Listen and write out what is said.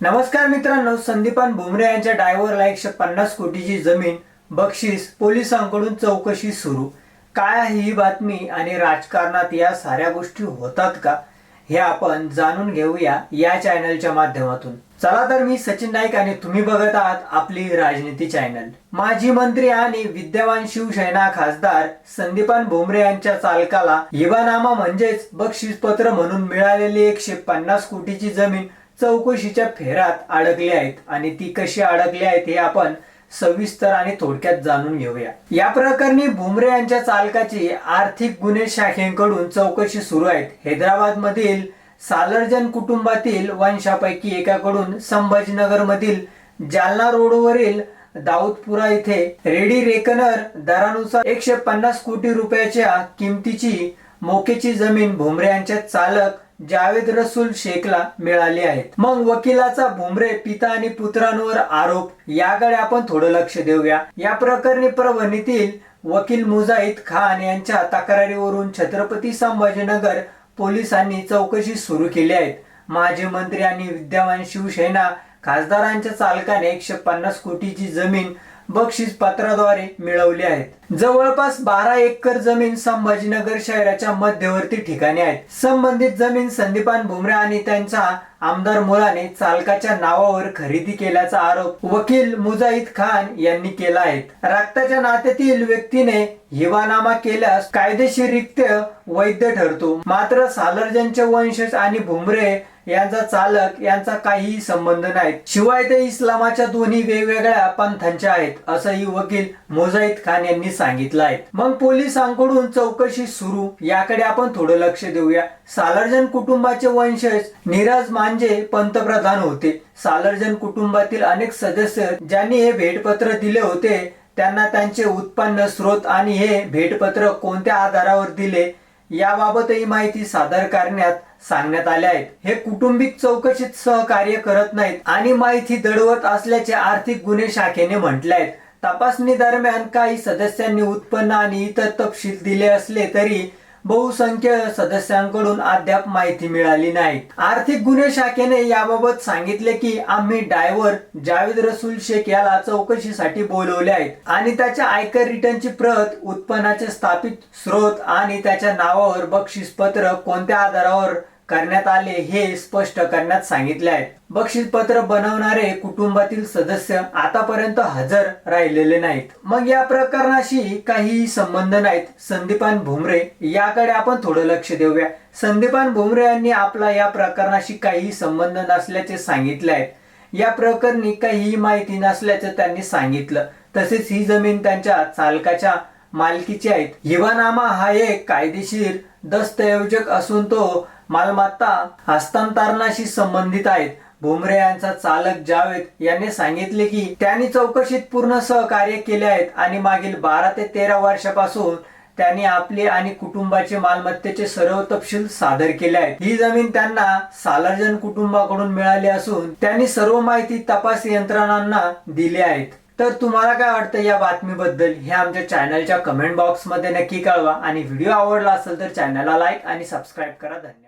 नमस्कार मित्रांनो संदीपान भुमरे यांच्या डायव्हरला एकशे पन्नास कोटीची जमीन बक्षीस पोलिसांकडून चौकशी सुरू. काय आहे ही बातमी आणि राजकारणात या साऱ्या गोष्टी होतात का हे आपण जाणून घेऊया या चॅनलच्या माध्यमातून. चला तर मी सचिन नाईक आणि तुम्ही बघत आहात आपली राजनीती चॅनल. माजी मंत्री आणि विद्यमान शिवसेना खासदार संदीपान भुमरे यांच्या चालकाला इबानामा म्हणजेच बक्षीस पत्र म्हणून मिळालेली एकशे पन्नास कोटीची जमीन चौकशीच्या फेऱ्यात अडकली आहेत आणि ती कशी अडकली आहेत हे आपण सविस्तर आणि थोडक्यात जाणून घेऊया. या प्रकरणी भुमरे यांच्या चालकाची आर्थिक गुन्हे शाखेकडून चौकशी सुरू आहेत. हैदराबाद मधील सालर्जन कुटुंबातील वंशापैकी एकाकडून संभाजीनगर मधील जालना रोडवरील दाऊदपुरा इथे रेडी रेकनर दरानुसार एकशे पन्नास कोटी रुपयाच्या किमतीची मोकेची जमीन भुमरे यांच्या चालक जावेद रसूल शेखला मिळाले आहेत. मग वकिलाचा भुमरे पिता आणि पुत्रांवर आरोप याकडे आपण थोडं लक्ष देऊया. या प्रकरणी परभणीतील वकील मुजाहिद खान यांच्या तक्रारीवरून छत्रपती संभाजीनगर पोलिसांनी चौकशी सुरू केली आहे माजी मंत्री आणि विद्यमान शिवसेना खासदारांच्या चालकाने एकशे पन्नास कोटीची जमीन बक्षीस पत्राद्वारे मिळवली आहेत. जवळपास बारा एकर जमीन संभाजीनगर शहराच्या मध्यवर्ती ठिकाणी आहेत. संबंधित जमीन संदीपान भुमरे आणि त्यांच्या आमदार मुलाने चालकाच्या नावावर खरेदी केल्याचा आरोप वकील मुजाहिद खान यांनी केला आहे. रक्ताच्या नात्यातील व्यक्तीने हिवानामा केल्यास कायदेशीररित्या वैध ठरतो. मात्र सालर्जनचे वंशज आणि भुमरे यांचा चालक यांचा काहीही संबंध नाही. शिवाय ते इस्लामाच्या दोन्ही वेगवेगळ्या पंथांच्या आहेत असंही वकील मोजाईद खान यांनी सांगितलं आहे. मग पोलिसांकडून चौकशी सुरू? याकडे आपण थोडं लक्ष देऊया. सालर्जन कुटुंबाचे वंशज नीरज मांजे पंतप्रधान होते. सालर्जन कुटुंबातील अनेक सदस्य ज्यांनी हे भेटपत्र दिले होते त्यांना त्यांचे उत्पन्न स्रोत आणि हे भेटपत्र कोणत्या आधारावर दिले याबाबतही माहिती सादर करण्यात सांगण्यात आले आहेत. हे कुटुंबिक चौकशीत सहकार्य करत नाहीत आणि माहिती दडवत असल्याचे आर्थिक गुन्हे शाखेने म्हटले आहेत. तपासणी दरम्यान काही सदस्यांनी उत्पन्न आणि इतर तपशील दिले असले तरी बहुसंख्य सदस्यांकडून अद्याप माहिती मिळाली नाही आर्थिक गुन्हे शाखेने याबाबत सांगितले की आम्ही डायव्हर जावेद रसूल शेख याला चौकशीसाठी बोलवले आहेत आणि त्याच्या आयकर रिटर्नची प्रत उत्पन्नाचे स्थापित स्रोत आणि त्याच्या नावावर बक्षीस पत्र कोणत्या आधारावर करण्यात आले हे स्पष्ट करण्यात सांगितले आहे. बक्षीस पत्र बनवणारे कुटुंबातील सदस्य आतापर्यंत हजर राहिलेले नाहीत. मग या प्रकरणाशी काही संबंध नाहीत. संदीपान भुमरे याकडे आपण थोडं लक्ष देऊया. संदीपान भुमरे यांनी आपला या प्रकरणाशी काही संबंध नसल्याचे सांगितले आहे या प्रकरणी काहीही माहिती नसल्याचं त्यांनी सांगितलं. तसेच ही जमीन त्यांच्या चालकाच्या मालकीची आहेत हिवानामा हा एक कायदेशीर दस्तऐवजक असून तो मालमत्ता हस्तांतरणाशी संबंधित आहेत. भुमरे यांचा चालक जावेद यांनी सांगितले की त्यांनी चौकशीत पूर्ण सहकार्य केले आहेत आणि मागील बारा ते तेरा वर्षापासून त्यांनी आपले आणि कुटुंबाचे मालमत्तेचे सर्व तपशील सादर केले आहेत. ही जमीन त्यांना सालार्जन कुटुंबाकडून मिळाली असून त्यांनी सर्व माहिती तपास यंत्रणांना दिली आहेत. तर तुम्हाला काय वाटतं या बातमीबद्दल? हे आमच्या चॅनलच्या कमेंट बॉक्समध्ये नक्की कळवा. आणि व्हिडिओ आवडला असेल तर चॅनलला लाईक आणि सबस्क्राईब करा. धन्यवाद.